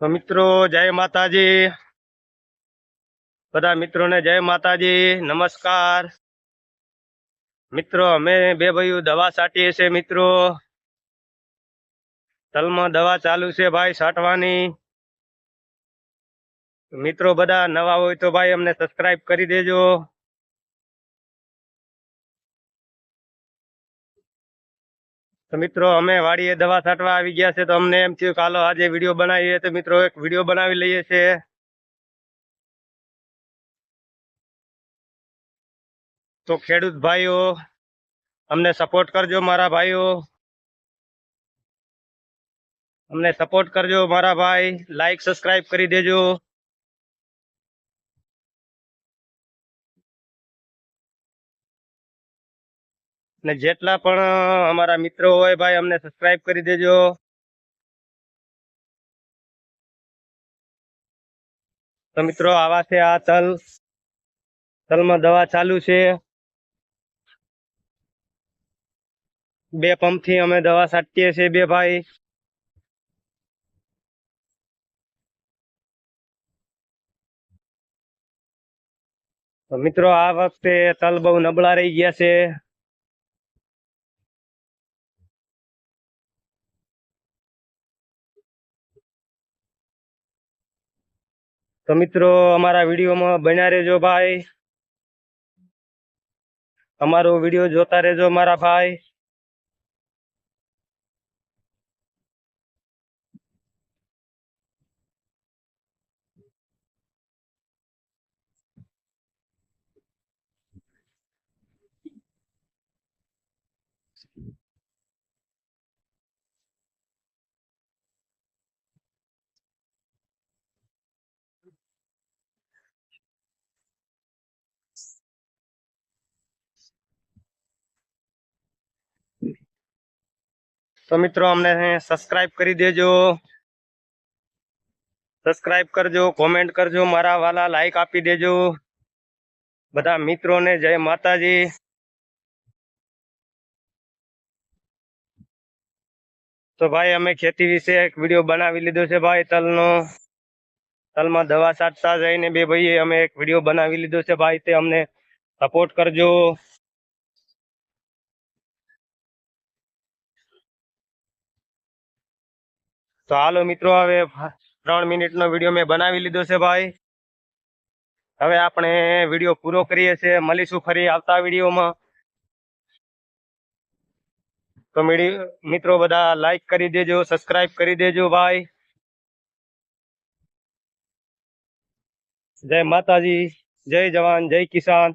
તો મિત્રો, જય માતાજી. બધા મિત્રોને જય માતાજી. નમસ્કાર. મિત્રો, અમે બે ભાઈઓ દવા છાંટીએ છીએ, મિત્રો. તલમાં દવા ચાલુ છે ભાઈ, છાંટવાની. મિત્રો, બધા નવા હોય તો ભાઈ અમને સબસ્ક્રાઇબ કરી દેજો. તો મિત્રો, અમે વાડીએ દવા છાંટવા આવી ગયા છે, તો અમને એમ થયું કાલો આજે વીડિયો બનાવીએ. તો મિત્રો, એક વીડિયો બનાવી લઈએ છે. તો ખેડૂત ભાઈઓ, અમને સપોર્ટ કરજો મારા ભાઈઓ. અમને સપોર્ટ કરજો મારા ભાઈ. લાઈક સબસ્ક્રાઇબ કરી દેજો. ને જેટલા પણ અમારા મિત્રો હોય ભાઈ, અમને સબસ્ક્રાઇબ કરી દેજો. તો મિત્રો, આવા છે આ તલ. તલમાં દવા ચાલુ છે. બે પંપથી અમે દવા છાંટીએ છીએ બે ભાઈ. તો મિત્રો, આ વખતે તલ બહુ નબળા રહી ગયા છે. તો મિત્રો અમારા વિડીયોમાં બન્યા રહેજો ભાઈ. અમારો વીડિયો જોતા રહેજો મારા ભાઈ. તો મિત્રો અમને સબસ્ક્રાઇબ કરી દેજો. સબસ્ક્રાઇબ કરજો કોમેન્ટ કરજો, મારા વાલા લાઈક આપી દેજો. બધા મિત્રોને જય માતાજી. તો ભાઈ અમે ખેતી વિશે એક વીડિયો બનાવી લીધો છે ભાઈ તલનો. તલમાં દવા છાંટતા જઈને બે ભાઈએ અમે એક વીડિયો બનાવી લીધો છે ભાઈ તે અમને સપોર્ટ કરજો. તો હાલો મિત્રો, હવે ત્રણ મિનિટનો વીડિયો મેં બનાવી લીધો છે ભાઈ. હવે આપણે વીડિયો પૂરો કરીએ છીએ મળીશું ફરી આવતા વિડીયોમાં. તો મિત્રો, બધા લાઈક કરી દેજો સબસ્ક્રાઇબ કરી દેજો ભાઈ. જય માતાજી, જય જવાન, જય કિસાન.